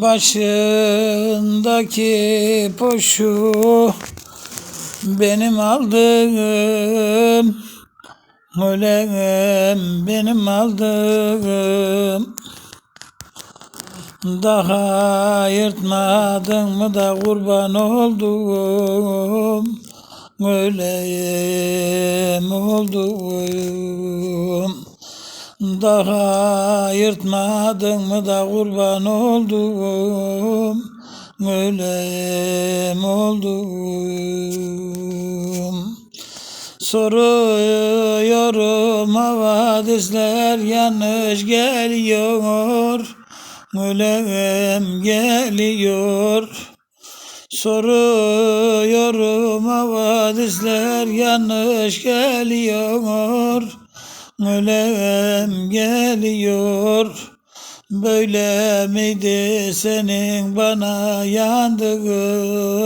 Başındaki poşu benim aldığım Ölem benim aldığım. Daha yırtmadın mı da kurban oldum Ölem oldum Daha yırtmadın mı da kurban oldum Ölem oldum. Soruyorum havadisler yanlış geliyor Ölem geliyor. Soruyorum havadisler yanlış geliyor Ölem geliyor. Böyle miydi senin bana yandığın?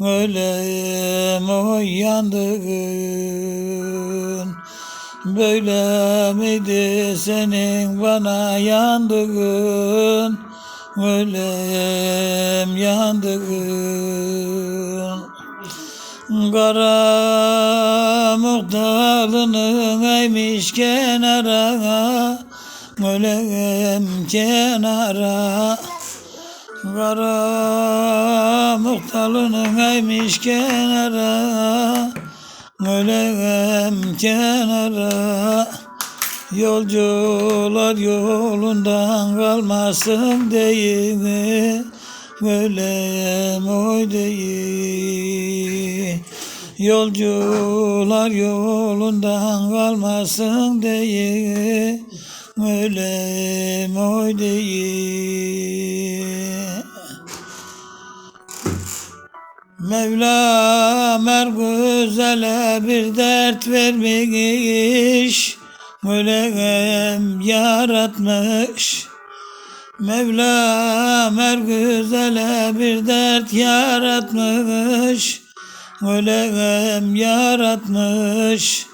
Ölem o yandığın. Böyle miydi senin bana yandığın? Ölem yandığın. Kara muhtalının eğmiş kenara Ölem kenara. Kara muhtalının eğmiş kenara Ölem kenara. Yolcular yolundan kalmasın değil Ölem oy değil Yolcular yolundan kalmasın değil Ölem oy değil Mevla mer güzele bir dert vermiş Ölem yaratmış. Mevla mer güzele bir dert yaratmış Ölem yaratmış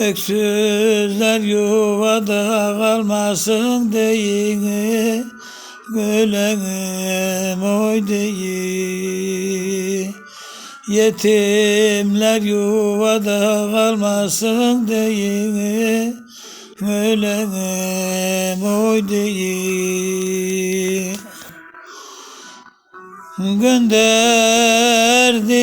Öksüzler yuvada kalmasın diye Ölem oy diye Yetimler yuvada kalmasın diye Ölem oy diye Gönderdi